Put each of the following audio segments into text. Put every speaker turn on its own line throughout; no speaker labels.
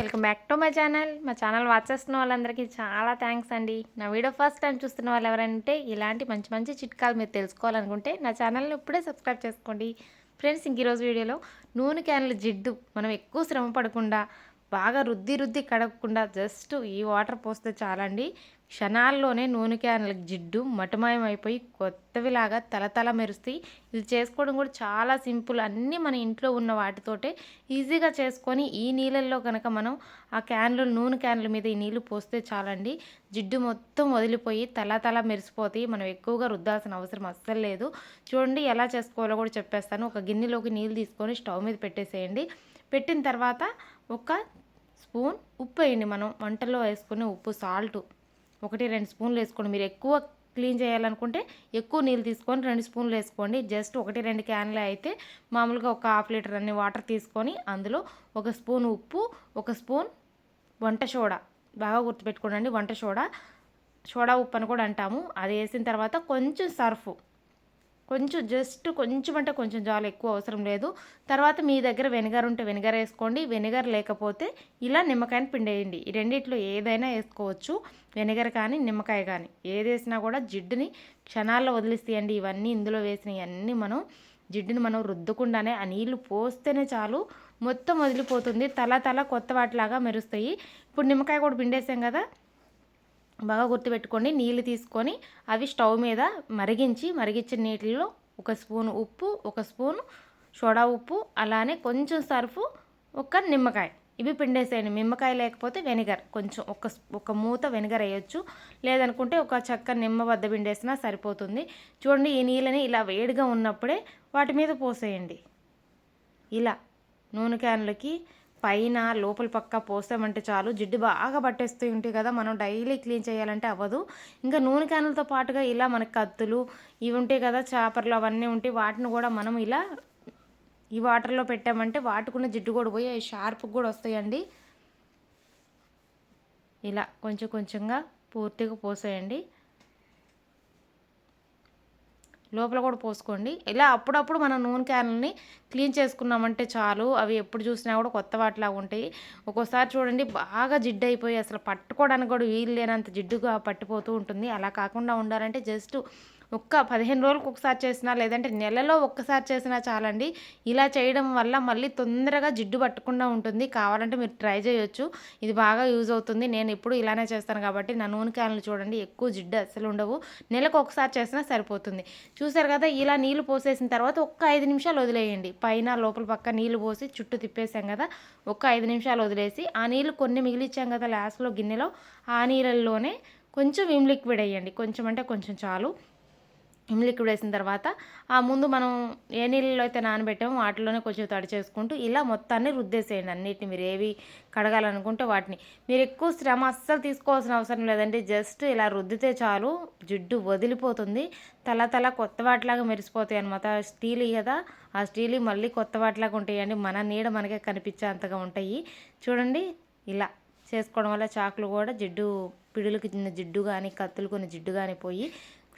Welcome back to my channel. మా channel watch చేస్తున్న వాళ్ళందరికీ చాలా థ్యాంక్స్ అండి. నా వీడియో ఫస్ట్ టైం చూస్తున్న వాళ్ళు ఎవరంటే ఇలాంటి మంచి మంచి చిట్కాలు మీరు తెలుసుకోవాలనుకుంటే నా ఛానల్ని ఇప్పుడే సబ్స్క్రైబ్ చేసుకోండి. ఫ్రెండ్స్ ఇంక ఈరోజు వీడియోలో నూనె క్యాన్ల జిడ్డు. మనం ఎక్కువ శ్రమ పడకుండా బాగా రుద్ది రుద్ది కడగకుండా జస్ట్ ఈ వాటర్ పోస్తే చాలండి. క్షణాల్లోనే నూనె క్యాన్లకు జిడ్డు మటమయం అయిపోయి కొత్తవిలాగా తలతల మెరుస్తాయి ఇది చేసుకోవడం కూడా చాలా సింపుల్. అన్నీ మన ఇంట్లో ఉన్న వాటితోటే ఈజీగా చేసుకొని ఈ నీళ్ళల్లో కనుక మనం ఆ క్యాన్లు నూనె క్యాన్ల మీద ఈ నీళ్ళు పోస్తే చాలండి. జిడ్డు మొత్తం వదిలిపోయి తల తల మెరిసిపోతాయి మనం ఎక్కువగా రుద్దాల్సిన అవసరం అస్సలు లేదు. చూడండి ఎలా చేసుకోవాలో కూడా చెప్పేస్తాను. ఒక గిన్నెలోకి నీళ్ళు తీసుకొని స్టవ్ మీద పెట్టేసేయండి. పెట్టిన తర్వాత ఒక స్పూన్ ఉప్పు వేయండి మనం. వంటల్లో వేసుకునే ఉప్పు సాల్ట్. ఒకటి రెండు స్పూన్లు వేసుకోండి. మీరు ఎక్కువ క్లీన్ చేయాలనుకుంటే ఎక్కువ నీళ్ళు తీసుకొని రెండు స్పూన్లు వేసుకోండి. జస్ట్ ఒకటి రెండు క్యాన్లు అయితే మామూలుగా ఒక హాఫ్ లీటర్ అన్ని వాటర్ తీసుకొని అందులో ఒక స్పూన్ ఉప్పు ఒక స్పూన్ వంట సోడా. బాగా గుర్తుపెట్టుకోండి వంట సోడా. సోడా ఉప్పు అని కూడా అంటాము. అది వేసిన తర్వాత కొంచెం సర్ఫ్. కొంచెం జస్ట్ కొంచెం అంటే కొంచెం చాలా ఎక్కువ అవసరం లేదు. తర్వాత మీ దగ్గర వెనిగర్ ఉంటే వెనిగర్ వేసుకోండి. వెనిగర్ లేకపోతే ఇలా నిమ్మకాయని పిండేయండి. ఈ రెండిట్లో ఏదైనా వేసుకోవచ్చు. వెనిగర్ కానీ నిమ్మకాయ కానీ. ఏది వేసినా కూడా జిడ్డుని క్షణాల్లో వదిలిస్తాయండి ఇవన్నీ ఇందులో వేసినవి అన్నీ మనం జిడ్డుని మనం రుద్దకుండానే ఆ నీళ్ళు పోస్తేనే చాలు మొత్తం వదిలిపోతుంది. తల తల కొత్త వాటిలాగా మెరుస్తాయి. ఇప్పుడు నిమ్మకాయ కూడా పిండేసాం కదా బాగా గుర్తుపెట్టుకోండి. నీళ్ళు తీసుకొని అవి స్టవ్ మీద మరిగించి మరిగించిన నీటిలో ఒక స్పూన్ ఉప్పు ఒక స్పూన్ సోడా ఉప్పు అలానే కొంచెం సర్ఫ్ ఒక నిమ్మకాయ. ఇవి పిండేసేయండి. నిమ్మకాయ లేకపోతే వెనిగర్. కొంచెం ఒక ఒక మూత వెనిగర్ వేయొచ్చు. లేదనుకుంటే ఒక చక్క నిమ్మ వద్ద పిండేసినా సరిపోతుంది. చూడండి ఈ నీళ్ళని ఇలా వేడిగా ఉన్నప్పుడే వాటి మీద పోసేయండి. ఇలా నూనె క్యాన్లకి పైన లోపల పక్క పోసామంటే చాలు. జిడ్డు బాగా పట్టేస్తూ ఉంటాయి కదా మనం డైలీ క్లీన్ చేయాలంటే అవ్వదు. ఇంకా నూనె క్యానులతో పాటుగా ఇలా మనకి కత్తులు ఇవి ఉంటాయి కదా చేపర్లు అవన్నీ ఉంటాయి వాటిని కూడా మనం ఇలా ఈ వాటర్లో పెట్టామంటే వాటికున్న జిడ్డు కూడా పోయి షార్ప్ కూడా వస్తాయండి. ఇలా కొంచెం కొంచెంగా పూర్తిగా పోసేయండి. లోపల కూడా పోసుకోండి. ఇలా అప్పుడప్పుడు మన నూనె క్యాన్లని క్లీన్ చేసుకున్నామంటే చాలు. అవి ఎప్పుడు చూసినా కూడా కొత్త వాటిలాగా ఉంటాయి. ఒక్కోసారి చూడండి బాగా జిడ్డు అయిపోయి అసలు పట్టుకోవడానికి కూడా వీలు లేనంత జిడ్డుగా పట్టిపోతూ ఉంటుంది. అలా కాకుండా ఉండాలంటే జస్ట్ ఒక్క పదిహేను రోజులకు ఒకసారి చేసినా లేదంటే నెలలో ఒక్కసారి చేసినా చాలండి. ఇలా చేయడం వల్ల మళ్ళీ తొందరగా జిడ్డు పట్టకుండా ఉంటుంది. కావాలంటే మీరు ట్రై చేయొచ్చు. ఇది బాగా యూజ్ అవుతుంది. నేను ఎప్పుడు ఇలానే చేస్తాను కాబట్టి నా నూనె క్యాన్లు చూడండి ఎక్కువ జిడ్డు అసలు ఉండవు. నెలకు ఒకసారి చేసినా సరిపోతుంది. చూసారు కదా ఇలా నీళ్ళు పోసేసిన తర్వాత ఒక్క ఐదు నిమిషాలు వదిలేయండి. పైన లోపల పక్క నీళ్ళు పోసి చుట్టూ తిప్పేసాం కదా ఒక్క ఐదు నిమిషాలు వదిలేసి ఆ నీళ్ళు కొన్ని మిగిలిచ్చాం కదా లాస్ట్లో గిన్నెలో ఆ నీళ్ళల్లోనే కొంచెం విమ్ లిక్విడ్ వేయండి. కొంచెం అంటే కొంచెం చాలు. లిక్విడ్ వేసిన తర్వాత ఆ ముందు మనం ఏ నీళ్ళలో అయితే నానబెట్టామో వాటిలోనే కొంచెం తడి చేసుకుంటూ ఇలా మొత్తాన్ని రుద్దేసేయండి. అన్నిటిని మీరు ఏవి కడగాలనుకుంటే వాటిని. మీరు ఎక్కువ శ్రమ అస్సలు తీసుకోవాల్సిన అవసరం లేదండి. జస్ట్ ఇలా రుద్దితే చాలు జిడ్డు వదిలిపోతుంది. తల తల కొత్త వాటిలాగా మెరిసిపోతాయి అనమాట స్టీల్ కదా ఆ స్టీల్ మళ్ళీ కొత్త వాటిలాగా ఉంటాయండి. మన నీడ మనకే కనిపించే అంతగా ఉంటాయి. చూడండి ఇలా చేసుకోవడం వల్ల చాకులు కూడా జిడ్డు పిడులకి చిన్న జిడ్డు కానీ కత్తులు కొన్ని జిడ్డు కానీ పోయి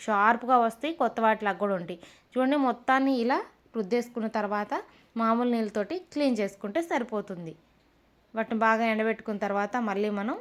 షార్ప్గా వస్తాయి కొత్త వాటిలాగా కూడా ఉంటాయి. చూడండి మొత్తాన్ని ఇలా రుద్దేసుకున్న తర్వాత మామూలు నీళ్ళతోటి క్లీన్ చేసుకుంటే సరిపోతుంది. వాటిని బాగా ఎండబెట్టుకున్న తర్వాత మళ్ళీ మనం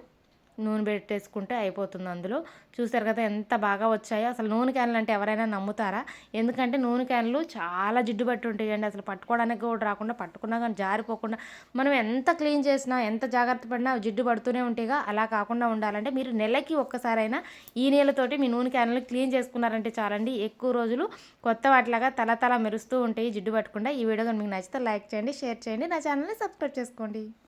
నూనె పెట్టేసుకుంటే అయిపోతుంది అందులో. చూసారు కదా ఎంత బాగా వచ్చాయో. అసలు నూనె క్యాన్లు అంటే ఎవరైనా నమ్ముతారా? ఎందుకంటే నూనె క్యాన్లు చాలా జిడ్డు పట్టి ఉంటాయండి. అసలు పట్టుకోవడానికి కూడా రాకుండా పట్టుకున్నా కానీ జారిపోకుండా మనం ఎంత క్లీన్ చేసినా ఎంత జాగ్రత్త పడినా జిడ్డు పడుతూనే ఉంటాయిగా. అలా కాకుండా ఉండాలంటే మీరు నెలకి ఒక్కసారైనా ఈ నీళ్ళతోటి మీ నూనె క్యాన్లు క్లీన్ చేసుకున్నారంటే చాలండి. ఎక్కువ రోజులు కొత్త వాటిలాగా తల తల మెరుస్తూ ఉంటాయి జిడ్డు పట్టకుండా. ఈ వీడియో మీకు నచ్చితే లైక్ చేయండి షేర్ చేయండి. నా ఛానల్ని సబ్స్క్రైబ్ చేసుకోండి.